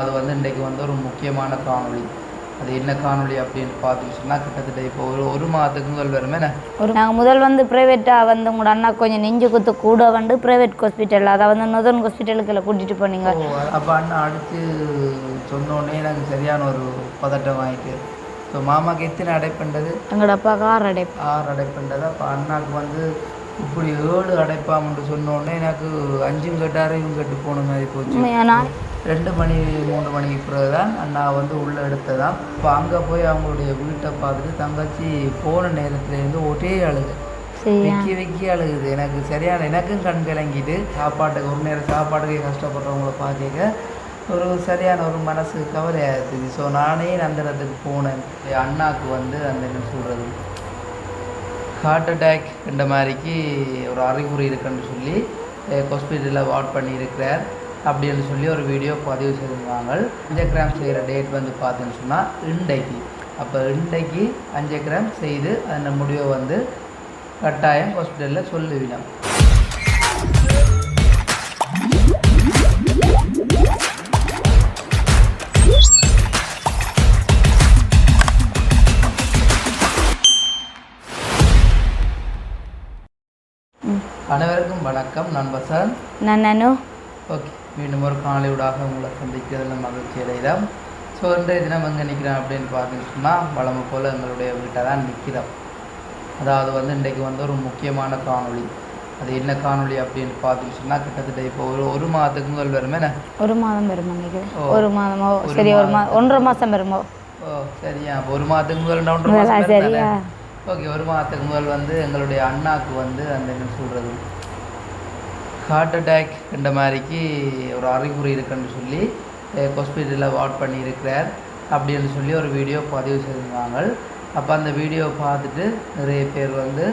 அது வந்து இன்றைக்கு வந்து ஒரு முக்கியமான காணொளி. அது என்ன காணொளி அப்படின்னு பார்த்துட்டு சொன்னால் கிட்டத்தட்ட இப்போ ஒரு ஒரு மாதத்துக்கு முதல் வருமே? ஒரு நாங்கள் முதல் வந்து ப்ரைவேட்டாக வந்து உங்களோட அண்ணா கொஞ்சம் நெஞ்சு குத்து கூட வந்து ப்ரைவேட் ஹாஸ்பிட்டல் அதை வந்து நுதன் ஹாஸ்பிட்டலுக்கு கூட்டிகிட்டு போனீங்க. அப்போ அண்ணா அடித்து சொன்னோடனே எனக்கு சரியான ஒரு பதட்டம் ஆயிட்டு. ஸோ மாமாக்கு எத்தனை அடைப்புண்டது எங்களோட அப்பா கார் அடை ஆறு அடைப்புண்டது அப்போ அண்ணாக்கு வந்து இப்படி ஏழு அடைப்பாமன்னு சொன்னோடனே எனக்கு அஞ்சும் கட்டாரு இவங்க கட்டு போன மாதிரி போச்சு. ரெண்டு மணி மூணு மணிக்கு பிறகு தான் அண்ணா வந்து உள்ளே எடுத்ததான் இப்போ அங்கே போய் அவங்களுடைய வீட்டை பார்த்துட்டு தங்கச்சி போன நேரத்துலேருந்து ஒரே அழுகு விக்கி விக்கி அழுகுது. எனக்கு சரியான எனக்கும் கண் கலங்கிட்டு சாப்பாட்டுக்கு ஒரு நேரம் சாப்பாட்டுக்கு கஷ்டப்படுறவங்கள பார்க்க ஒரு சரியான ஒரு மனசு கவலையாக இருக்குது ஸோ நானே அந்த இடத்துக்கு போனேன். என் அண்ணாக்கு வந்து அந்த என்ன சொல்கிறது ஹார்ட் அட்டாக் இந்த மாதிரிக்கு ஒரு அறிகுறி இருக்குன்னு சொல்லி ஹாஸ்பிட்டலில் வார்ட் பண்ணியிருக்கிறார். அப்படின்னு சொல்லி ஒரு வீடியோ பதிவு செய்திருந்தாங்க. அஞ்சு கிராம் செய்கிற டேட் வந்து பார்த்தீங்கன்னு சொன்னால் இன்றைக்கு. அப்போ இன்றைக்கு அஞ்சு கிராம் செய்து அந்த முடிவை வந்து கட்டாயம் ஹாஸ்பிட்டலில் சொல்லுவினோம் வணக்கம் நான் வசன் நான் நானு ஓகே மீண்டும் ஒரு காணொலியூடாக உங்களை சந்திக்கிறதில் மகிழ்ச்சி அடைகிறோம் ஸோ இன்றைய தினம் எங்கே நிற்கிறோம் அப்படின்னு பார்த்தீங்கன்னு சொன்னால் வளமை போல் எங்களுடைய வீட்டை தான் நிற்கிறோம் அதாவது வந்து இன்றைக்கு வந்து ஒரு முக்கியமான காணொளி. அது என்ன காணொளி அப்படின்னு பார்த்தீங்கன்னு சொன்னால் கிட்டத்தட்ட இப்போ ஒரு ஒரு மாதத்துக்கு முதல் வருமே? ஒரு மாதம் வருமா. ஒரு மாதமோ? சரி ஒரு மா ஒன்றரை மாதம் வருமோ? ஓ சரியா ஒரு மாதத்துக்கு முதல் ஒன்றரை மாதம் சரியா. ஓகே ஒரு மாதத்துக்கு முதல் வந்து எங்களுடைய அண்ணாக்கு வந்து அந்த என்ன சொல்கிறது ஹார்ட் அட்டாக் இந்த மாதிரிக்கு ஒரு அறிகுறி இருக்குன்னு சொல்லி ஹாஸ்பிட்டலில் வார்ட் பண்ணியிருக்கிறார். அப்படின்னு சொல்லி ஒரு வீடியோ பதிவு செய்திருந்தாங்க. அப்போ அந்த வீடியோ பார்த்துட்டு நிறைய பேர் வந்து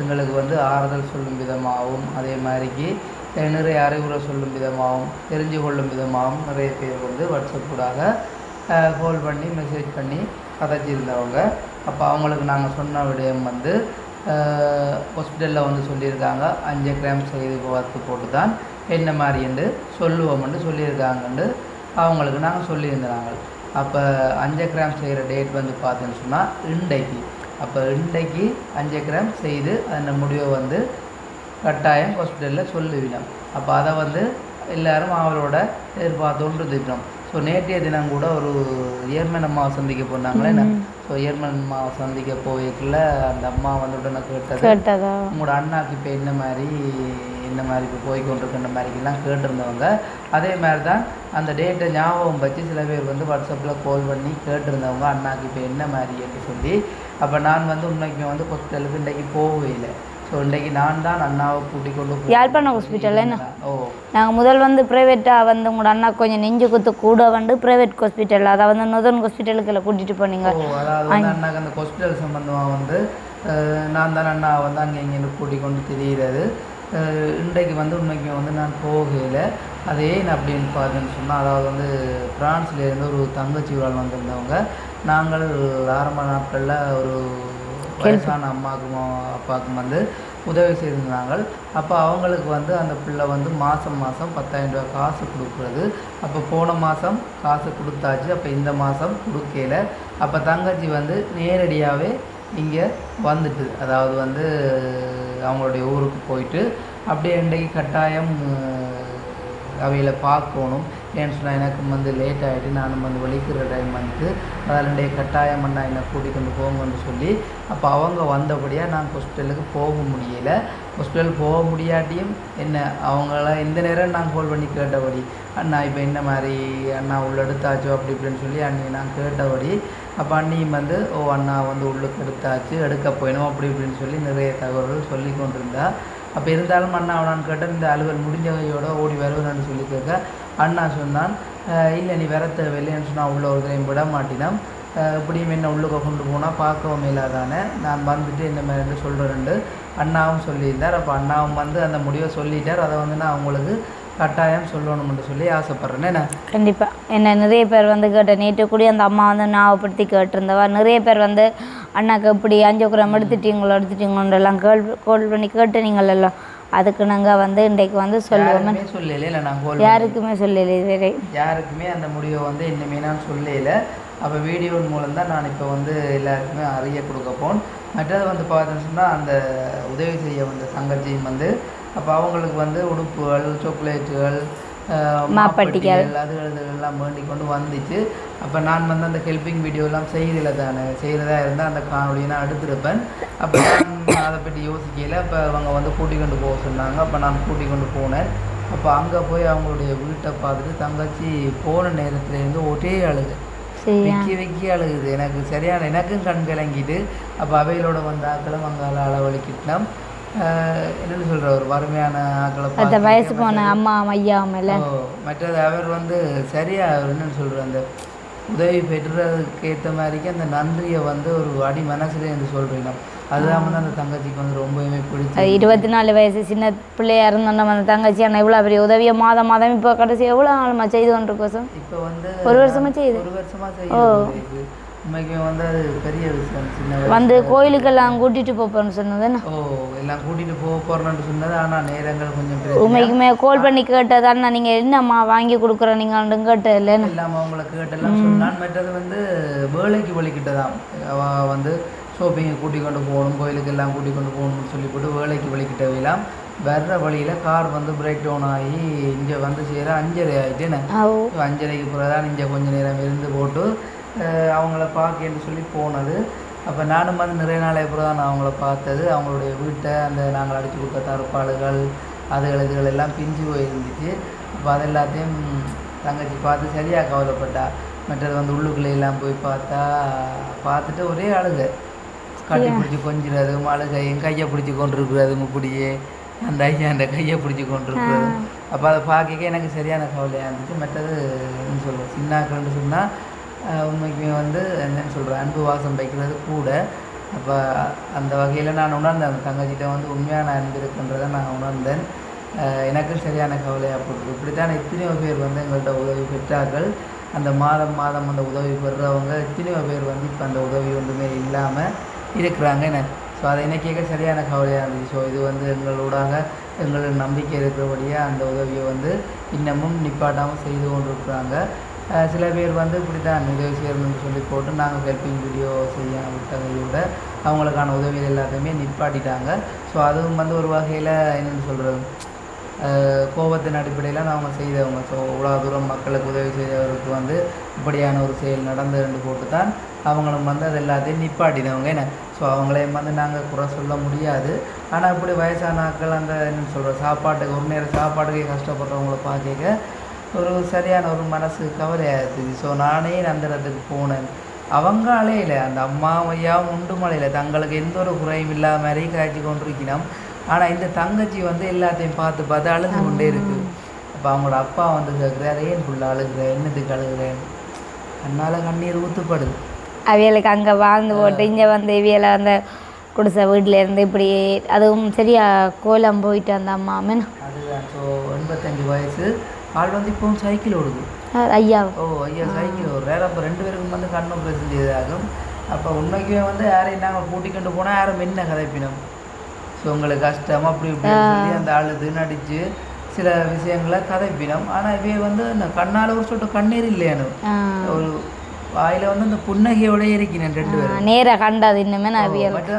எங்களுக்கு வந்து ஆறுதல் சொல்லும் விதமாகவும் அதே மாதிரிக்கு நிறைய அறிவுரை சொல்லும் விதமாகவும் தெரிஞ்சு கொள்ளும் விதமாகவும் நிறைய பேர் வந்து வாட்ஸ்அப் கூடாக கால் பண்ணி மெசேஜ் பண்ணி கதைச்சிருந்தவங்க. அப்போ அவங்களுக்கு நாங்கள் சொன்ன விடயம் வந்து ஹாஸ்பிட்டலில் வந்து சொல்லியிருக்காங்க. அஞ்சு கிராம் செய்து பார்த்து போட்டு தான் என்ன மாதிரி என்று சொல்லுவோம்னு சொல்லியிருக்காங்கன்னு அவங்களுக்கு நாங்கள் சொல்லியிருந்தாங்க. அப்போ அஞ்சு கிராம் செய்கிற டேட் வந்து பார்த்தீங்கன்னு சொன்னால் இன்றைக்கு. அப்போ இன்றைக்கு அஞ்சு கிராம் செய்து அந்த முடிவை வந்து கட்டாயம் ஹாஸ்பிட்டலில் சொல்லுவினோம். அப்போ அதை வந்து எல்லாரும் அவரோட எதிர்பார்த்தோன்று திட்டம். ஸோ நேற்றைய தினம் கூட ஒரு இயர்மன் அம்மாவை சந்திக்க போனாங்களே ஸோ இயர்மன் அம்மாவை சந்திக்க போய்க்குள்ள அந்த அம்மா வந்து உடனே கேட்டது. உங்களோட அண்ணாக்கு இப்போ என்ன மாதிரி என்ன மாதிரி இப்போ போய் கொண்டிருக்கின்ற மாதிரிக்கெல்லாம் கேட்டிருந்தவங்க. அதே மாதிரி தான் அந்த டேட்டை ஞாபகம் வச்சு சில பேர் வந்து வாட்ஸ்அப்பில் கால் பண்ணி கேட்டிருந்தவங்க அண்ணாக்கு இப்போ என்ன மாதிரி? சொல்லி. அப்போ நான் வந்து உண்மைக்கு வந்து ஹாஸ்பிட்டலுக்கு இன்றைக்கு போகவே இல்லை. ஸோ இன்றைக்கு நான் தான் அண்ணாவை கூட்டிக் கொண்டு யாழ்ப்பாணம் ஹாஸ்பிட்டல் என்ன? ஓ. நாங்கள் முதல் வந்து ப்ரைவேட்டாக வந்து உங்களோட அண்ணா கொஞ்சம் நெஞ்சு குத்து கூட வந்து ப்ரைவேட் ஹாஸ்பிட்டல் அதை வந்து நுதன் ஹாஸ்பிட்டலுக்கு கூட்டிகிட்டு போனீங்க. ஓ அதாவது வந்து அண்ணாக்கு அந்த ஹாஸ்பிட்டல் சம்மந்தமாக வந்து நான் தான் அண்ணா வந்து அங்கே இங்கேருந்து கூட்டிக் கொண்டு திரிகிறது இன்றைக்கு வந்து உண்மைக்கு வந்து நான் போகையில் அது ஏன் அப்படின்னு பார்த்தேன்னு சொன்னால் அதாவது வந்து பிரான்ஸ்லேருந்து ஒரு தங்கச்சி உரால் வந்திருந்தவங்க. நாங்கள் ஆரம்ப நாட்களில் ஒரு வயசான அம்மாவுக்கும் அப்பாவுக்கும் வந்து உதவி செய்திருந்தாங்க அப்போ அவங்களுக்கு வந்து அந்த பிள்ளை வந்து மாதம் மாதம் பத்தாயிரம் ரூபாய் காசு கொடுக்குறது. அப்போ போன மாதம் காசு கொடுத்தாச்சு. அப்போ இந்த மாதம் கொடுக்கல. அப்போ தங்கச்சி வந்து நேரடியாகவே இங்கே வந்துட்டு அதாவது வந்து அவங்களுடைய ஊருக்கு போயிட்டு அப்படியே இன்றைக்கு கட்டாயம் அவையில் பார்க்கணும். ஏன்னு சொன்னால் எனக்கு வந்து லேட் ஆகிட்டு நானும் வந்து வலிக்கிற டைம் வந்து அதனுடைய கட்டாயம் அண்ணா என்னை கூட்டிக்கொண்டு போங்கன்னு சொல்லி அப்போ அவங்க வந்தபடியாக நான் ஹாஸ்பிட்டலுக்கு போக முடியலை. ஹாஸ்பிட்டல் போக முடியாட்டியும் என்ன அவங்கள இந்த நேரம் நான் கால் பண்ணி கேட்டபடி அண்ணா இப்போ என்ன மாதிரி அண்ணா உள்ள எடுத்தாச்சோ? அப்படி இப்படின்னு சொல்லி அண்ணியை நான் கேட்டபடி அப்போ அண்ணியும் வந்து ஓ அண்ணா வந்து உள்ளுக்கு எடுத்தாச்சு எடுக்க போயிடும் அப்படி இப்படின்னு சொல்லி நிறைய தகவல்கள் சொல்லி கொண்டிருந்தா. அப்போ இருந்தாலும் அண்ணா அவனான்னு கேட்டால் இந்த அலுவல் முடிஞ்ச கையோட ஓடி வருவேன்னு சொல்லி கேட்க அண்ணா சொன்னான் இல்லை நீ வர தேவையில்லைன்னு சொன்னால் உள்ள ஒருத்தரையும் விட மாட்டினான். இப்படியும் என்ன உள்ளுக்க கொண்டு போனால் பார்க்கவும் இல்லாதானே நான் வந்துட்டு இந்த மாதிரி சொல்கிறேன்ட்டு அண்ணாவும் சொல்லியிருந்தார். அப்போ அண்ணாவும் வந்து அந்த முடிவை சொல்லிட்டார். அதை வந்து நான் அவங்களுக்கு கட்டாயம் சொல்லணும்னு சொல்லி ஆசைப்பட்றேன். என்ன? கண்டிப்பாக என்ன நிறைய பேர் வந்து கேட்ட நேற்று கூடி அந்த அம்மா வந்து ஞாபகப்படுத்தி கேட்டிருந்தவா? நிறைய பேர் வந்து அண்ணாக்கு இப்படி அஞ்சு கிராம் எடுத்துட்டீங்களோ எடுத்துட்டீங்களோன்றெல்லாம் கேள் கால் பண்ணி கேட்டு நீங்கள் எல்லாம் அதுக்கு நாங்கள் வந்து இன்றைக்கு வந்து சொல்லுவோம் சொல்லல கோல் யாருக்குமே சொல்லலை இதுவரை. யாருக்குமே அந்த முடிவை வந்து இன்னுமே நான் சொல்லல அப்போ வீடியோ மூலம் தான் நான் இப்போ வந்து எல்லாருக்குமே அறிய கொடுக்க போன் மற்றது வந்து பார்த்தோன்னு சொன்னால் அந்த உதவி செய்ய வந்த தங்கச்சியும் வந்து அப்போ அவங்களுக்கு வந்து உடுப்புகள் சாக்லேட்டுகள் மாப்பட்டிகள். அதுகள் இதெல்லாம் வேண்டி கொண்டு வந்துச்சு. அப்போ நான் வந்து அந்த ஹெல்பிங் வீடியோலாம் செய்யல தானே செய்கிறதா இருந்தால் அந்த காணொலியை நான் எடுத்திருப்பேன். அப்போ நான் அதை பற்றி யோசிக்கல. அப்போ அவங்க வந்து கூட்டிக் கொண்டு போக சொன்னாங்க. அப்போ நான் கூட்டிக் கொண்டு போனேன். அப்போ அங்கே போய் அவங்களுடைய வீட்டை பார்த்துட்டு தங்கச்சி போன நேரத்துலேருந்து ஒரே அழுகு வெக்கி வெக்கி அழுகுது. எனக்கு சரியான எனக்கும் கண் கலங்கிட்டு அப்போ அவைகளோட வந்த ஆக்களும் அங்கால அளவழிக்கிட்டோம் என்னன்னு சொல்ற ஒரு வறுமையான ஆக்களை அந்த வயசு போன அம்மா ஐயா மேல ஓ, மற்றது அவர் வந்து சரியா அவர் என்னன்னு சொல்ற அந்த உதவி பெற்றதுக்கு ஏற்ற மாதிரிக்கு அந்த நன்றியை வந்து ஒரு அடி மனசுல என்று சொல்றீங்க. அதுதான் வந்து அந்த தங்கச்சிக்கு வந்து ரொம்பவுமே பிடிச்சி இருபத்தி நாலு வயசு சின்ன பிள்ளையா இருந்தோம் அந்த தங்கச்சி அண்ணா இவ்வளோ பெரிய உதவியை மாதம் மாதம் இப்போ கடைசி எவ்வளோ நாளுமா செய்து கொண்டிருக்கோம் சார்? இப்போ வந்து ஒரு வருஷமா செய்யுது. ஒரு வருஷமா செய்யுது உண்மைக்கு வந்து அது பெரிய விஷயம் சின்ன. வந்து கோயிலுக்கெல்லாம் கூட்டிட்டு போப்போம்னு சொன்னதுன்னு? ஓ எல்லாம் கூட்டிட்டு போக போறேன்னு சொன்னது ஆனா நேரங்கள் கொஞ்சம் உண்மைக்குமே கால் பண்ணி கேட்டது அண்ணா நீங்க என்னம்மா வாங்கி கொடுக்குறோம் நீங்கள் கேட்டது இல்லைன்னு எல்லாம் அவங்கள கேட்டெல்லாம் சொன்னான். மற்றது வந்து வேலைக்கு வலிக்கிட்டதாம். அவ வந்து ஷோப்பிங்கை கூட்டி கொண்டு போகணும் கோயிலுக்கு எல்லாம் கூட்டி கொண்டு போகணும்னு சொல்லி போட்டு வேலைக்கு வலிக்கிட்டவையெல்லாம் வர்ற வழியில கார் வந்து பிரேக் டவுன் ஆகி இங்க வந்து சேர அஞ்சரை ஆயிட்டுன்னு. ஓ அஞ்சரைக்கு பிறகு தான் இங்கே கொஞ்ச நேரம் இருந்து போட்டு அவங்கள பார்க்கன்னு சொல்லி போனது. அப்போ நானும் வந்து நிறைய நாள் அப்புறம் தான் நான் அவங்கள பார்த்தது. அவங்களுடைய வீட்டை அந்த நாங்கள் அடிச்சு கொடுத்த தற்பாடுகள் அதுகள் இதுகள் எல்லாம் பிஞ்சு போயிருந்துச்சு. அப்போ அது எல்லாத்தையும் தங்கச்சி பார்த்து சரியாக கவலைப்பட்டா. மற்றது வந்து உள்ளுக்குள்ளே எல்லாம் போய் பார்த்தா பார்த்துட்டு ஒரே அழுகை. கட்டி பிடிச்சி கொஞ்சிறது அழுகை என் கையை பிடிச்சி கொண்டிருக்கிறது இப்படியே. அந்த ஐயா அந்த கையை பிடிச்சி கொண்டிருக்கிறது. அப்போ அதை பார்க்க எனக்கு சரியான கவலையாக இருந்துச்சு. மற்றது என்ன சொல்கிறது சின்னாக்கள்னு சொன்னால் உண்மைக்குமே வந்து என்னன்னு சொல்கிறேன் அன்பு வாசம் வைக்கிறது கூட. அப்போ அந்த வகையில் நான் உணர்ந்தேன் அந்த தங்கச்சிட்ட வந்து உண்மையான அன்பு இருக்குன்றதை நான் உணர்ந்தேன். எனக்கு எனக்கும் சரியான கவலையாக போட்டுருக்கு. இப்படித்தான் எத்தனையோ பேர் வந்து எங்கள்கிட்ட உதவி பெற்றார்கள். அந்த மாதம் மாதம் அந்த உதவி பெறுறவங்க எத்தனையோ பேர் வந்து இப்போ அந்த உதவி ஒன்றுமே இல்லாமல் இருக்கிறாங்க. என்ன? ஸோ அதை என்ன கேட்க சரியான கவலையாக இருந்துச்சு. ஸோ இது வந்து எங்களோடாக எங்களுக்கு நம்பிக்கை இருக்கிறபடியாக அந்த உதவியை வந்து இன்னமும் நிப்பாட்டாமல் செய்து கொண்டிருக்கிறாங்க. சில பேர் வந்து இப்படி தான் உதவி செய்யணும்னு சொல்லி போட்டு நாங்கள் ஹெல்பிங் வீடியோ செய்ய விட்டதையோட அவங்களுக்கான உதவிகள் எல்லாத்தையுமே நிற்பாட்டிட்டாங்க ஸோ அதுவும் வந்து ஒரு வகையில் என்னென்னு சொல்கிறது கோபத்தின் அடிப்படையில் அவங்க செய்தவங்க. ஸோ இவ்வளோ தூரம் மக்களுக்கு உதவி செய்தவருக்கு வந்து இப்படியான ஒரு செயல் நடந்ததுன்னு போட்டு தான் அவங்களும் வந்து அது எல்லாத்தையும் நிப்பாட்டினவங்க. என்ன? ஸோ அவங்களையும் வந்து நாங்கள் குறை சொல்ல முடியாது. ஆனால் இப்படி வயசான ஆட்கள் அந்த என்னென்னு சொல்கிற சாப்பாட்டுக்கு ஒரு நேரம் சாப்பாட்டுக்கே கஷ்டப்படுறவங்கள பார்க்க ஒரு சரியான ஒரு மனசு கவலையாக இருந்துச்சு ஸோ நானே அந்த இடத்துக்கு போனேன். அவங்க அலையில அந்த அம்மா ஐயாவும் உண்டு மலையில். தங்களுக்கு எந்த ஒரு குறையும் இல்லாத மாதிரி காய்ச்சி கொண்டிருக்கணும் ஆனால் இந்த தங்கச்சி வந்து எல்லாத்தையும் பார்த்து பார்த்து அழுது கொண்டே இருக்கு. அப்போ அவங்களோட அப்பா வந்து கேட்குறாரு ஏன் ஃபுல்லாக அழுகுற? என்னத்துக்கு அழுகுறேன் கண்ணால் கண்ணீர் ஊற்றுப்படுது அவியலுக்கு அங்கே வாழ்ந்து போட்டு இங்கே வந்து இவியலை அந்த குடிசை வீட்டில் இருந்து இப்படி அதுவும் சரியா கோலம் போயிட்டு அந்த அம்மா அதுதான். ஸோ எண்பத்தஞ்சு வயசு. ஆள் வந்து இப்போவும் சைக்கிள் ஓடுது. ஐயா. ஓ ஐயா சைக்கிள் ஓடுறாரு அப்போ ரெண்டு பேருக்கும் வந்து கண் ஆப்ரேஷன் செய்ததாகும் அப்போ உண்மைக்குமே வந்து யாரையும் நாங்கள் கூட்டிக்கொண்டு போனால் யாரும் என்ன கதைப்பினோம். ஸோ உங்களுக்கு கஷ்டம் அப்படி இப்படின்னு சொல்லி அந்த அழுது நடிச்சு சில விஷயங்களை கதைப்பினோம். ஆனால் இவைய வந்து அந்த கண்ணால் ஒரு சொட்டு கண்ணீர் இல்லையானு. ஒரு வாயில வந்து அந்த புன்னகையோட இருக்கிறேன் ரெண்டு பேரும். நேராக கண்டது இன்னுமே நான்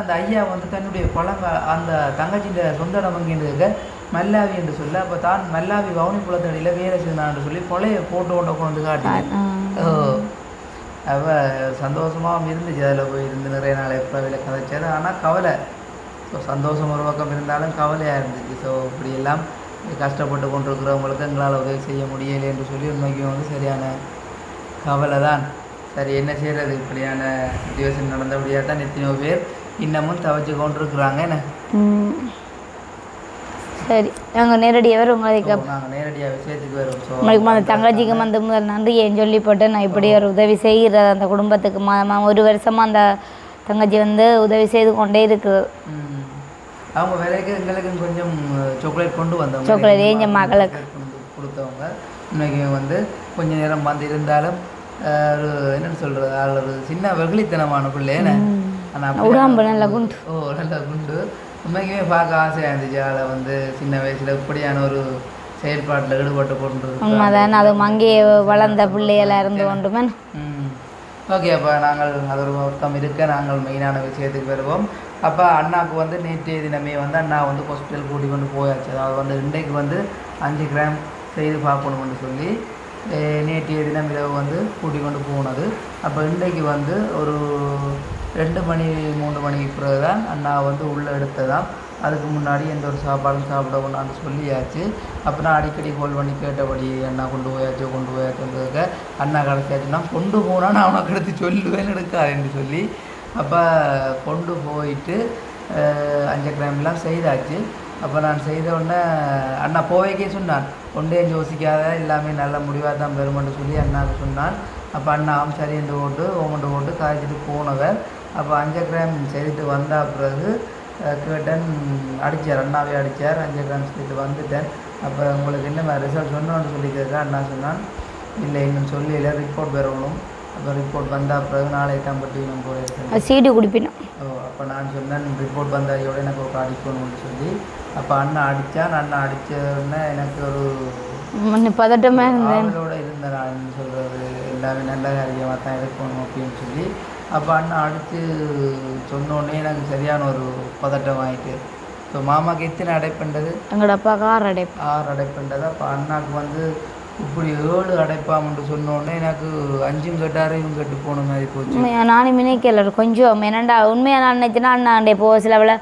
அந்த ஐயா வந்து தன்னுடைய பழங்க அந்த தங்கச்சின்ற சொந்த இடமங்கின்றதுக்கு மல்லாவி என்று சொல்ல. அப்போ தான் மல்லாவி வவுனி குளத்தடியில் வேலை செய்தான்னு சொல்லி கொலையை போட்டு கொண்டு கொண்டு காட்டினேன் ஓ. அவ சந்தோஷமாகவும் இருந்துச்சு. அதில் போய் இருந்து நிறைய நாள் எப்பவில் கதைச்சது ஆனால் கவலை. ஸோ சந்தோஷம் ஒரு பக்கம் இருந்தாலும் கவலையாக இருந்துச்சு. ஸோ இப்படி எல்லாம் கஷ்டப்பட்டு கொண்டிருக்கிறவங்களுக்கு எங்களால் உதவி செய்ய முடியலை என்று சொல்லி உண்மைக்கு வந்து சரியான கவலை தான். சரி என்ன செய்கிறது இப்படியான சுச்சுவேஷன் நடந்தபடியாக தான் எத்தனையோ பேர் இன்னமும் தவச்சு கொண்டிருக்கிறாங்க. என்ன. சரி. நாங்கள் நேரடியாக வரும் உங்களுக்கு நாங்கள் நேரடியாக விஷயத்துக்கு வரும் உங்களுக்கு அந்த தங்கச்சிக்கு வந்து முதல் நன்றி ஏன் சொல்லி போட்டு நான் இப்படி ஒரு உதவி செய்கிறது அந்த குடும்பத்துக்கு. மாதமாக ஒரு வருஷமாக அந்த தங்கச்சி வந்து உதவி செய்து கொண்டே இருக்குது ம். அவங்க வேலைக்கு எங்களுக்கு கொஞ்சம் சாக்லேட் கொண்டு வந்தவங்க. எனக்கு எங்க மகளுக்கு. கொடுத்தவங்க. இன்னைக்கு வந்து கொஞ்ச நேரம் வந்து இருந்தாலும் ஒரு என்னன்னு சொல்றது ஆள் ஒரு சின்ன வெகுளித்தனமான பிள்ளை என்ன? ஆனா அப்படி- உடம்பு நல்ல குண்டு. ஓ நல்ல குண்டு. உண்மைக்குமே பார்க்க ஆசையாக இருந்துச்சு. அவளை வந்து சின்ன வயசில் இப்படியான ஒரு செயல்பாட்டில் ஈடுபட்டு கொண்டு உண்மைதான். அது அங்கேயே வளர்ந்த பிள்ளைகளாக இருந்து கொண்டுமே. ம். ஓகே அப்போ நாங்கள் அது ஒரு மொத்தம் இருக்க நாங்கள் மெயினான விஷயத்துக்கு வருவோம். அப்போ அண்ணாவுக்கு வந்து நேற்றைய தினமே வந்து அண்ணா வந்து ஹாஸ்பிட்டல் கூட்டி கொண்டு போயாச்சு. அதாவது வந்து இன்றைக்கு வந்து அஞ்சு கிராம் செய்து பார்க்கணும்னு சொல்லி நேற்றைய தினம் இரவு வந்து கூட்டி கொண்டு போனது. அப்போ இன்றைக்கு வந்து ஒரு ரெண்டு மணி மூணு மணிக்கு பிறகு தான் அண்ணா வந்து உள்ளே எடுத்ததாம். அதுக்கு முன்னாடி எந்த ஒரு சாப்பாடும் சாப்பிட ஒன்றான்னு சொல்லியாச்சு. அப்போ நான் அடிக்கடி ஹோல் பண்ணி கேட்டபடி அண்ணா கொண்டு போயாச்சோ கொண்டு போயாச்சோன்றதுக்க அண்ணா கிடச்சாச்சுன்னா கொண்டு போனால் நான் உனக்கு எடுத்து சொல்லுவேன் எடுக்காதுன்னு சொல்லி அப்போ கொண்டு போயிட்டு அஞ்சு கிராம்லாம் செய்தாச்சு. அப்போ நான் செய்த உடனே அண்ணா போவைக்கே சொன்னான் ஒன்றே யோசிக்காத எல்லாமே நல்ல முடிவாக தான் பெருமென்று சொல்லி அண்ணாவுக்கு சொன்னான் அப்போ அண்ணாவும் சரி என்று போட்டு ஓமண்டு போட்டு காய்ச்சிட்டு போனவர். அப்போ அஞ்சு கிராம் செய்துட்டு வந்த பிறகு கேட்டேன் அடித்தார் அண்ணாவே அடித்தார் அஞ்சு கிராம் செய்துட்டு வந்துட்டேன். அப்போ உங்களுக்கு என்ன ரிசல்ட் சொன்னோன்னு சொல்லி கேட்க அண்ணா சொன்னான். இல்லை இன்னும் சொல்லல ரிப்போர்ட் வரணும் அப்போ ரிப்போர்ட் வந்த பிறகு நாளை தாம்பட்டி நம்ம போயிருக்கேன் சீடு குடிப்பினோம். ஓ அப்போ நான் சொன்னேன் ரிப்போர்ட் வந்தாயோட எனக்கு ஒரு அடிக்கணும்னு சொல்லி. அப்போ அண்ணன் அடித்தான் அண்ணன் அடித்த உடனே எனக்கு ஒரு முன்ன பதட்டமே இருந்தேன். ஆவலோட இருந்த நான் சொல்கிறது எல்லாமே நல்ல காரியமாக தான் இருக்கணும் அப்படின்னு சொல்லி. அப்போ அண்ணன் அடித்து சொன்ன உடனே எனக்கு சரியான ஒரு பதட்டம் ஆயிட்டு. ஸோ மாமாக்கு எத்தனை அடைப்புண்டது எங்களோட அப்பா கார் அடைப்பு. ஆறு அடைப்புண்டது அப்போ அண்ணாக்கு வந்து இப்படி ஏழு அடைப்பாம்னு சொன்ன உடனே எனக்கு அஞ்சும் கட்டாரு இவங்க கட்டு போன மாதிரி போச்சு. நானும் நினைக்கல கொஞ்சம் என்னண்டா உண்மையாக நான் நினைச்சேன்னா அண்ணா அடைப்பு சிலவில்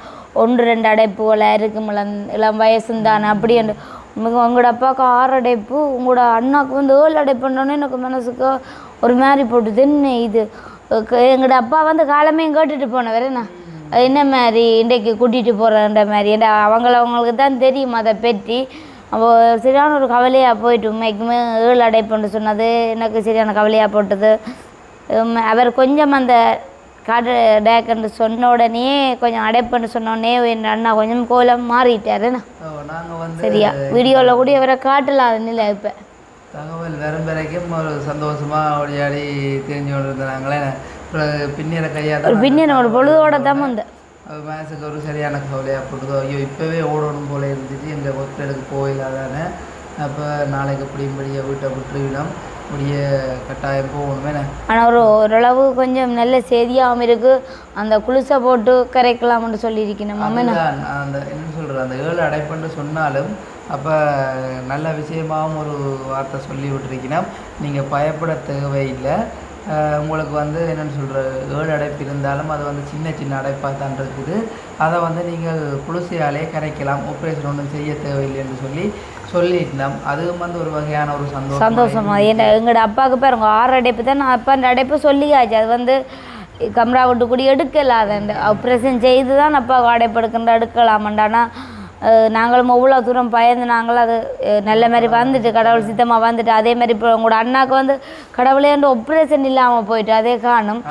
ஒன்று ரெண்டு அடைப்பு போல இருக்குமில்ல இளம் வயசு தானே அப்படி என்று. உங்களோட அப்பாவுக்கு ஆறு அடைப்பு உங்களோட அண்ணாக்கு வந்து ஏழு அடைப்புன்னொன்னே எனக்கு மனசுக்கு ஒரு மாதிரி போட்டுது. என்ன இது? எங்களோட அப்பா வந்து காலமே கேட்டுட்டு போனவர் என்ன? என்ன மாதிரி இன்றைக்கு கூட்டிகிட்டு போகிறன்ற மாதிரி. ஏன்டா அவங்கள அவங்களுக்கு தான் தெரியும் அதை பற்றி. அப்போ சரியான ஒரு கவலையாக போயிட்டு உண்மைக்குமே ஏழு அடைப்புன்னு சொன்னது எனக்கு சரியான கவலையாக போட்டது. அவர் கொஞ்சம் அந்த காடு டேக்குன்னு சொன்ன உடனே கொஞ்சம் அடைப்புன்னு சொன்ன உடனே என் அண்ணா கொஞ்சம் கோலம் மாறிட்டாருண்ணா சரியா? வீடியோவில் கூட அவரை காட்டலாம் நிலை இப்போ. தகவல் வரும் வரைக்கும் ஒரு சந்தோஷமாக ஓடியாடி தெரிஞ்சு கொண்டு இருந்தாங்களே பின்னிற கையாக ஒரு பொழுதோட தான் வந்த. மேட்சுக்கு ஒரு சரியான கவலையாக போட்டுதோ ஐயோ இப்போவே ஓடணும் போல இருந்துச்சு. எங்கள் ஹாஸ்பிட்டலுக்கு போயிடாதானே அப்போ நாளைக்கு இப்படியும்படியே வீட்டை விட்டுருவிடும் இப்படியே கட்டாயம் போகணுமே. ஆனால் ஒரு ஓரளவு கொஞ்சம் நல்ல செய்தியாகவும் இருக்கு. அந்த குளிசை போட்டு கரைக்கலாம்னு சொல்லியிருக்கணும். மாமன் அதுதான். அந்த என்ன சொல்கிறது அந்த ஏழு அடைப்புன்னு சொன்னாலும் அப்போ நல்ல விஷயமாவும் ஒரு வார்த்தை சொல்லி விட்டுருக்கணும் நீங்கள் பயப்பட தேவையில்லை. உங்களுக்கு வந்து என்னென்னு சொல்கிற ஏழு அடைப்பு இருந்தாலும் அது வந்து சின்ன சின்ன அடைப்பாக தான் இருக்குது. அதை வந்து நீங்கள் குளிசையாலே கரைக்கலாம். ஆப்ரேஷன் ஒன்றும் செய்ய தேவையில்லை என்று சொல்லி சொல்லிட்டோம் அதுவும் வந்து ஒரு வகையான ஒரு சந்தோஷம் சந்தோஷமா. ஏன்னா எங்களோட அப்பாவுக்கு பாருங்க ஆறு அடைப்பு தான். நான் அப்பா அந்த அடைப்பு சொல்லியாச்சு. அது வந்து கம்ரா விட்டு கூடி எடுக்கல. அதை ஆப்ரேஷன் செய்து தான் அப்பா அடைப்பு எடுக்கின்ற எடுக்கலாமண்டானா நாங்களும் அவ்வளோ தூரம் பயந்து நாங்களும் அது நல்ல மாதிரி வந்துட்டு கடவுள் சித்தமாக வந்துட்டு அதே மாதிரி இப்போ உங்களோட அண்ணாக்கு வந்து கடவுளே வந்து ஆப்ரேஷன் இல்லாமல் போயிட்டு அதே காணும்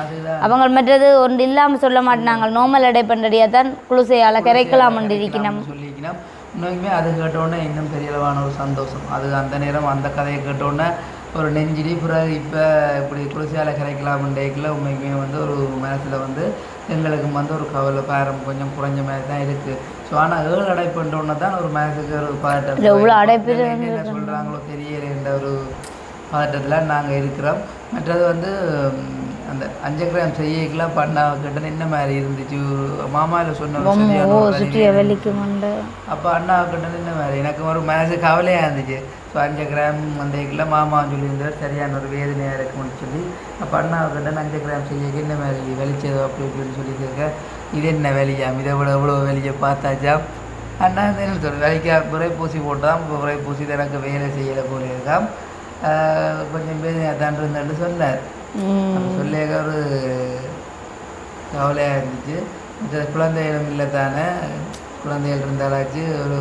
அவங்க மற்றது ஒன்று இல்லாமல் சொல்ல மாட்டாங்க. நோமல் அடைப்பண்டடியாக தான் குளிசையால் கரைக்கலாமண்டு இருக்கணும் இன்னுமே அது கேட்டோன்னே இன்னும் பெரியளவான ஒரு சந்தோஷம். அது அந்த நேரம் அந்த கதையை கேட்டோன்னே ஒரு நெஞ்சிடி பிறகு இப்போ இப்படி குளிர்ச்சியால கரைக்கலாம்ன்றேக்கில் உண்மைக்குமே வந்து ஒரு மனசில் வந்து எங்களுக்கு வந்து ஒரு கவலை பாரம் கொஞ்சம் குறைஞ்ச மாதிரி தான் இருக்குது ஸோ ஆனால் ஏழு அடைப்புன்றோன்னே தான் ஒரு மனசுக்கு ஒரு பதட்டம் எவ்வளோ அடைப்பு என்ன சொல்கிறாங்களோ தெரியலைன்ற ஒரு பதட்டத்தில் நாங்கள் இருக்கிறோம். மற்றது வந்து அந்த அஞ்சு கிராம் செய்யக்கெல்லாம் பண்ணா கிட்ட என்ன மாதிரி இருந்துச்சு? சொன்ன வரி சுற்றிய வெளிக்குமண்டு அப்போ அண்ணா கிட்ட என்ன மாதிரி? எனக்கு ஒரு மனசு கவலையாக இருந்துச்சு. ஸோ அஞ்சு கிராம் வந்தேக்கில் மாமான்னு சொல்லியிருந்தார். சரியான ஒரு வேதனையாக இருக்கும்னு சொல்லி. அப்போ அண்ணா கிட்ட அஞ்சு கிராம் செய்யக்கு என்ன மாதிரி வெளிச்சதோ அப்படி இப்படின்னு சொல்லி கேட்க இது என்ன வெளியாம் இதை விட எவ்வளோ வெளியே பார்த்தாச்சா? அண்ணா என்ன சொல்ற வேலைக்கா புரை பூசி போட்டான் புரை பூசி எனக்கு வேலை செய்யலை போல இருக்காம் ஆஹ் கொஞ்சம் வேதனையாக தான் இருந்தேன்னு சொன்னார். சொல்லியாக ஒரு கவலையாக இருந்துச்சு. மற்ற குழந்தைகளும் இல்லை தானே. குழந்தைகள் இருந்தாலாச்சு ஒரு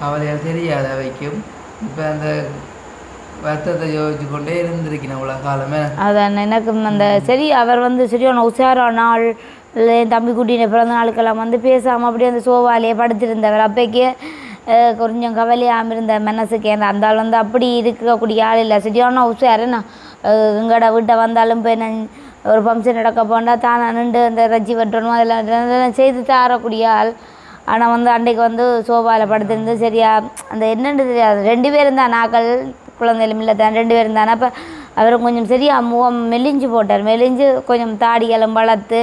கவலைகள் தெரியாது அவைக்கும். இப்போ அந்த வருத்தத்தை யோசிச்சு கொண்டே இருந்திருக்கணும் இவ்வளோ காலமே. அதான் எனக்கு அந்த சரி அவர் வந்து சரியான உஷாரான நாள் இல்லை என் தம்பி குட்டின பிறந்த நாளுக்கெல்லாம் வந்து பேசாமல் அப்படியே அந்த சோபாலேயே படுத்திருந்தவர். அப்போக்கே கொஞ்சம் கவலையாமல் இருந்த மனசுக்கு ஏன்னா அந்த ஆள் வந்து அப்படி இருக்கக்கூடிய ஆள் இல்லை. சரியான உஷாருண்ணா எங்கட வீட்டை வந்தாலும் போய் நான் ஒரு ஃபங்க்ஷன் நடக்க போனால் தானே நின்று அந்த ரஜ்ஜி வெட்டணும் அதெல்லாம் அதெல்லாம் செய்து தாரக்கூடிய ஆள் ஆனால் வந்து அன்றைக்கு வந்து சோபாவில் படுத்திருந்து சரியா அந்த என்னென்னு தெரியாது. ரெண்டு பேரும் தான் நாக்கள் குழந்தைகளும் இல்லை தான் ரெண்டு பேரும் தானே. அப்போ அவர் கொஞ்சம் சரியா முகம் மெலிஞ்சு போட்டார். மெலிஞ்சு கொஞ்சம் தாடிகளும் வளர்த்து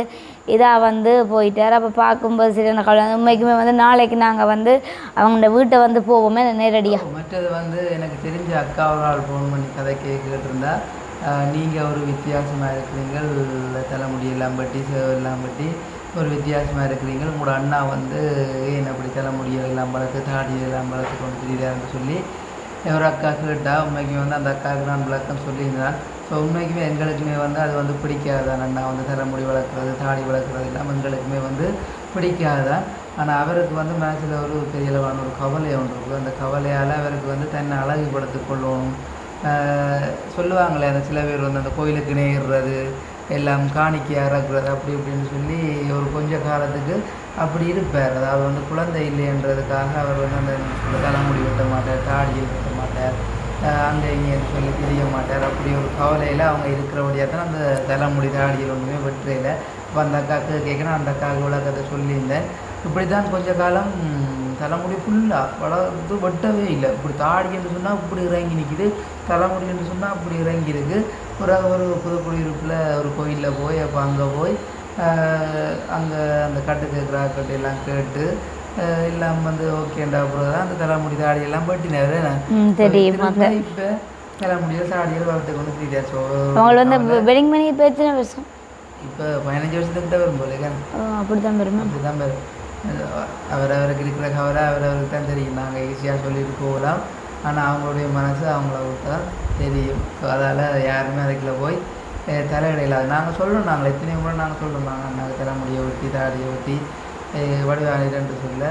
இதாக வந்து போயிட்டார். அப்போ பார்க்கும்போது சரியான கவலை உண்மைக்குமே வந்து நாளைக்கு நாங்கள் வந்து அவங்களோட வீட்டை வந்து போவோமே நேரடியாக மற்றது வந்து எனக்கு தெரிஞ்ச அக்கா ஒரு ஆள் ஃபோன் பண்ணி கதை கேட்டுருந்தா நீங்கள் ஒரு வித்தியாசமாக இருக்கிறீங்கள் தலைமுடி எல்லாம் பட்டி சேவை எல்லாம் பட்டி ஒரு வித்தியாசமாக இருக்கிறீங்க உங்களோட அண்ணா வந்து ஏன் அப்படி தலைமுடியை எல்லாம் வளர்த்து தாடி எல்லாம் வளர்த்து கொண்டு திரியிறாருன்னு சொல்லி ஒரு அக்கா கேட்டால் உண்மைக்கு வந்து அந்த அக்காவுக்கு நான் விளக்கம் சொல்லியிருந்தேன். ஸோ உண்மைக்குமே எங்களுக்குமே வந்து அது வந்து பிடிக்காதான் அண்ணா வந்து தலைமுடி வளர்க்குறது தாடி வளர்க்குறது எல்லாம் எங்களுக்குமே வந்து பிடிக்காதான் ஆனால் அவருக்கு வந்து மனசில் ஒரு பெரிய அளவான ஒரு கவலை ஒன்று இருக்குது. அந்த கவலையால் அவருக்கு வந்து தன்னை அழகுபடுத்திக் கொள்ளணும். சொல்லுவாங்களே அந்த சில பேர் வந்து அந்த கோயிலுக்கு நேர்றது எல்லாம் காணிக்கை இறக்குறது அப்படி இப்படின்னு சொல்லி ஒரு கொஞ்ச காலத்துக்கு அப்படி இருப்பார். அதாவது வந்து குழந்தை இல்லைன்றதுக்காக அவர் வந்து அந்த அந்த தலைமுடி வெட்ட மாட்டார் தாடியில் வெட்ட மாட்டார் அங்கே இங்கேன்னு சொல்லி தெரிய மாட்டார். அப்படி ஒரு கவலையில் அவங்க இருக்கிறபடியாக தான் அந்த தலைமுடி தாடியில் ஒன்றுமே வெட்டுறையில் இப்போ அந்த அக்காவுக்கு கேட்குறேன் அந்த அக்காவுக்கு விளக்கத்தை சொல்லியிருந்தேன். இப்படி தான் கொஞ்ச காலம் தலைமுடி ஃபுல்லாக வளர்ந்து வெட்டவே இல்லை. இப்படி தாடின்னு சொன்னால் இப்படி இறங்கி நிற்கிது தலைமுடின்னு சொன்னால் அப்படி இறங்கி இருக்கு. ஒரு ஒரு புது குடியிருப்பில் ஒரு கோயிலில் போய் அப்போ அங்கே போய் அங்கே அந்த கட்டு கேட்குறா கட்டு எல்லாம் கேட்டு எல்லாம் வந்து ஓகேண்டா அப்புறம் தான் அந்த தலைமுடி தாடியெல்லாம் வெட்டினாரு. இப்போ இப்போ தலைமுடியில் தாடியில் வளர்த்து கொண்டு திரியாச்சு வந்து வெட்டிங் பண்ணி இப்போ எத்தனை வருஷம்? இப்போ பதினஞ்சு வருஷத்துக்கிட்ட வரும் போல அப்படி தான் பெருமை அப்படிதான் பாரு அவர் அவருக்கு இருக்கிற கவலை அவர் அவருக்கு தான் தெரியும். நாங்கள் ஈஸியாக சொல்லிட்டு போகலாம் ஆனால் அவங்களுடைய மனசு அவங்கள விட்டு தான் தெரியும். ஸோ அதால் யாருமே அதுக்குள்ள போய் அஹ் தலையிடையிலாது நாங்கள் சொல்லணும் நாங்கள் எத்தனை முறை நாங்கள் சொல்லணும் நாங்கள் நாங்கள் தலைமுடியை ஒட்டி தாடியை ஒட்டி வடிவாளிட்டு சொல்ல.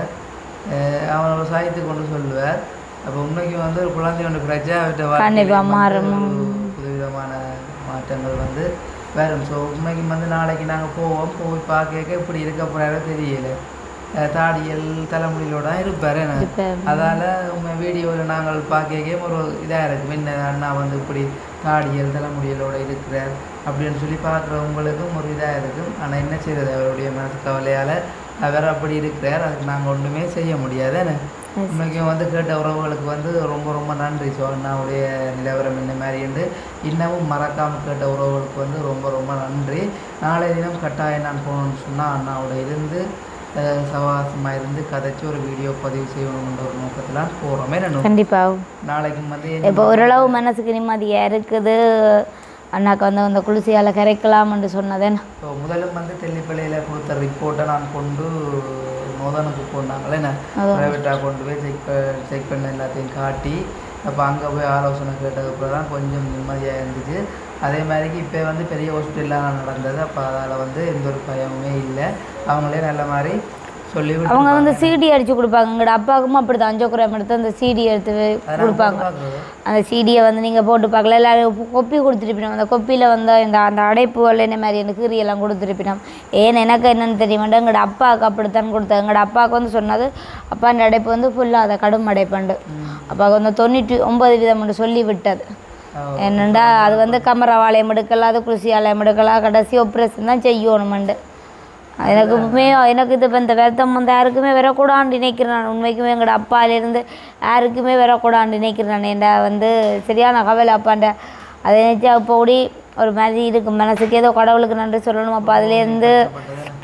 அவனோட சாயத்தை கொண்டு சொல்லுவார். அப்போ உண்மைக்கு வந்து ஒரு குழந்தை ஒன்று கிடைச்சா அவர்கிட்ட புதுவிதமான மாற்றங்கள் வந்து வரும். ஸோ உண்மைக்கு வந்து நாளைக்கு நாங்கள் போவோம். போய் பார்க்க இப்படி இருக்க போகிறாரோ தெரியல. தாடியல் தலைமுடியிலோட இருப்பார் அதால் உண்மை வீடியோவில் நாங்கள் பார்க்க ஒரு இதாக இருக்குது என்ன அண்ணா வந்து இப்படி தாடியல் தலைமுடியலோட இருக்கிறார் அப்படின்னு சொல்லி பார்க்குறவங்களுக்கும் ஒரு இதாக இருக்கும் ஆனால் என்ன செய்யறது அவருடைய மனசு கவலையால் அவர் அப்படி இருக்கிறார். அதுக்கு நாங்கள் ஒன்றுமே செய்ய முடியாது என்ன? உண்மைக்கும் வந்து கேட்ட உறவுகளுக்கு வந்து ரொம்ப ரொம்ப நன்றி. ஸோ அண்ணாவுடைய நிலவரம் இந்த மாதிரி வந்து இன்னமும் மறக்காமல் கேட்ட உறவுகளுக்கு வந்து ரொம்ப ரொம்ப நன்றி. நாளைய தினம் கட்டாயம் நான் போகணும்னு சொன்னால் அண்ணாவோட இருந்து சவாசமாக இருந்து கதைச்சு ஒரு வீடியோ பதிவு செய்யணுன்ற ஒரு நோக்கத்தில் போகிறோமே நான். கண்டிப்பாக நாளைக்கும் வந்து இப்போ ஓரளவு மனசுக்கு நிம்மதியாக இருக்குது. அண்ணாக்கு வந்து அந்த குளிர்ச்சியால் கரைக்கலாம்னு சொன்னதேன்னு ஸோ முதலும் வந்து தெல்லிப்பள்ளியில் கொடுத்த ரிப்போர்ட்டை நான் கொண்டு நோதனுக்கு கொண்டாங்களே நான் ப்ரைவேட்டாக கொண்டு போய் செக் செக் பண்ண எல்லாத்தையும் காட்டி அப்போ அங்கே போய் ஆலோசனை கேட்டதுக்கப்புறம் தான் கொஞ்சம் நிம்மதியாக இருந்துச்சு. அதே மாதிரிக்கு இப்போ வந்து பெரிய ஹாஸ்பிட்டல்லாம் நடந்தது. அப்போ அதால் வந்து எந்த ஒரு பயமுமே இல்லை. அவங்களே நல்ல மாதிரி சொல்லி அவங்க வந்து சிடி அடித்து கொடுப்பாங்க எங்களோட அப்பாவுக்கும் அப்படி தான் அஞ்சோக்குரம் எடுத்து அந்த சிடி எடுத்து கொடுப்பாங்க. அந்த சிடியை வந்து நீங்கள் போட்டு பார்க்கல. எல்லாரும் கொப்பி கொடுத்துருப்பினோம் அந்த கொப்பியில் வந்து இந்த அந்த அடைப்புகள் என்ன மாதிரி அந்த கீரியெல்லாம் கொடுத்துருப்பினோம் ஏன் எனக்கு என்னன்னு தெரிய மாட்டேன் எங்களோட அப்பாவுக்கு அப்படித்தான் கொடுத்தது எங்களோட அப்பாவுக்கு வந்து சொன்னது அப்பா அந்த அடைப்பு வந்து ஃபுல்லாக அதை கடும் அடைப்பண்டு. அப்பாவுக்கு வந்து தொண்ணூற்றி ஒன்பது வீதம் சொல்லி விட்டது. என்னண்டா அது வந்து கமரா வாழையம் எடுக்கலாம் அது குருசி ஆலயம் எடுக்கலாம் கடைசி ஆப்ரேஷன் தான் செய்யணுமெண்டு. எனக்கு உண்மையோ எனக்கு இது இப்போ இந்த வருத்தம் வந்து யாருக்குமே வரக்கூடாண்டு நினைக்கிறேன். நான் உண்மைக்குமே எங்களோட அப்பாலேருந்து யாருக்குமே வரக்கூடாண்டு நினைக்கிறேன். நான் ஏன்டா வந்து சரியான கவலை அப்பாண்ட. அதை நினச்சா இப்போ கூடி ஒரு மாதிரி இருக்கு. மனசுக்கு ஏதோ கடவுளுக்கு நன்றி சொல்லணும். அப்போ அதுலேருந்து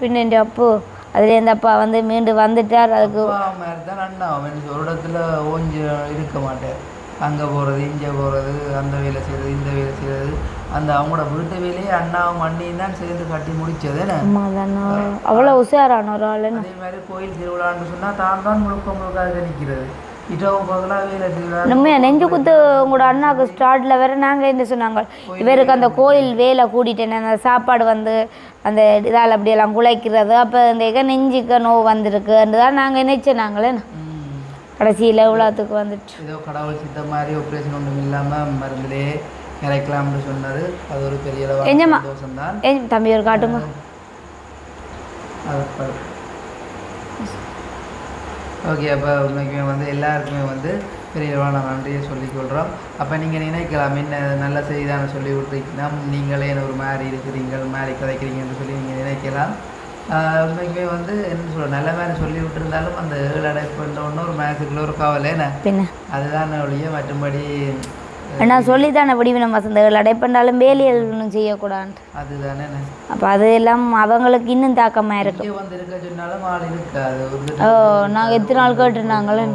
பின்ன இந்த அப்பு அதுலேருந்து அப்பா வந்து மீண்டு வந்துட்டார். அதுக்கு அப்பா ஒரு இடத்துல ஓஞ்சி இருக்க மாட்டார். அங்கே போகிறது இங்கே போகிறது அந்த வேலை செய்கிறது இந்த வேலை செய்கிறது அந்த அவங்களோட வீட்டு வேலையே அண்ணாவும் அண்ணியும் தான் சேர்ந்து கட்டி முடிச்சது அவ்வளோ உஷாரான ஒரு ஆளுன்னு அதே மாதிரி கோயில் திருவிழான்னு சொன்னால் தான் தான் முழுக்க நிற்கிறது பகலாக வேலை செய்கிறார் உண்மையா நெஞ்சு குத்து உங்களோட அண்ணாக்கு ஸ்டார்ட்ல வேற நாங்க என்ன சொன்னாங்க? இவருக்கு அந்த கோயில் வேலை கூட்டிட்டேன் அந்த சாப்பாடு வந்து அந்த இதால் அப்படியெல்லாம் குலைக்கிறது அப்போ இந்த நெஞ்சுக்க நோவு வந்திருக்கு தான் நாங்கள் நினைச்சோம் நாங்களே கடைசியில் இவ்வளோத்துக்கு வந்துட்டு ஏதோ கடவுள் சித்த மாதிரி ஆப்ரேஷன் ஒன்றும் இல்லாமல் மருந்திலே இறைக்கலாம்னு சொன்னது அது ஒரு பெரிய. சந்தோஷம் தான் தம்பி ஒரு காட்டுங்க. ஓகே அப்போ உண்மைக்குமே வந்து எல்லாருக்குமே வந்து பெரிய அளவான நன்றியை சொல்லிக்கொள்கிறோம் அப்போ நீங்கள் நினைக்கலாம் என்ன நல்ல செய்திதான சொல்லி விட்டுருக்கீங்கன்னா நீங்களே ஒரு மாதிரி இருக்கிறீங்க மாதிரி கதைக்கிறீங்கன்னு சொல்லி நீங்கள் நினைக்கலாம். உண்மைக்குமே வந்து என்ன சொல்ல நல்ல மாதிரி சொல்லி விட்டுருந்தாலும் அந்த ஏழு அடைப்புன்ற ஒரு மேக்ஸுக்குள்ள ஒரு கவலை என்ன அதுதான் ஒழிய மற்றபடி நான் சொல்லித்தானே வடிவினம் வசந்தகள் அடைப்பண்டாலும் வேலியல் ஒன்றும் செய்யக்கூடாது. அதுதானே அப்போ அது எல்லாம் அவங்களுக்கு இன்னும் தாக்கமாக இருக்க ஓ நாங்கள் எத்தனை நாள் கேட்டுருந்தாங்களே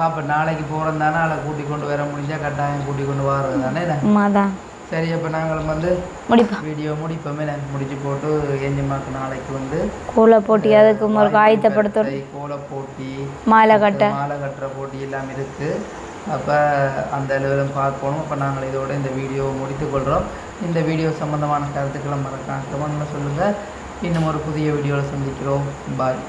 அப்போ நாளைக்கு போகிறோம் தானே ஆளை கூட்டி கொண்டு வர முடிஞ்சா கட்டாயம் கூட்டி கொண்டு வர்றது தானே அம்மாதான் சரி அப்போ நாங்களும் வந்து முடிப்பா வீடியோ முடிப்போமே. நான் முடிச்சு போட்டு எஞ்சிமாக்கு நாளைக்கு வந்து கூலை போட்டி அதுக்கு ஒரு ஆயத்தப்படுத்த கை, கோல போட்டி மாலை கட்ட. மாலை கட்டுற போட்டி எல்லாம் இருக்கு. அப்போ அந்த அளவில் பார்க்கணும். அப்போ நாங்கள் இதோட இந்த வீடியோவை முடித்துக்கொள்கிறோம் இந்த வீடியோ சம்பந்தமான கருத்துக்களை மறக்காம கமெண்ட்ல சொல்லுங்கள் இன்னும் ஒரு புதிய வீடியோவில் சந்திக்கிறோம். பாய்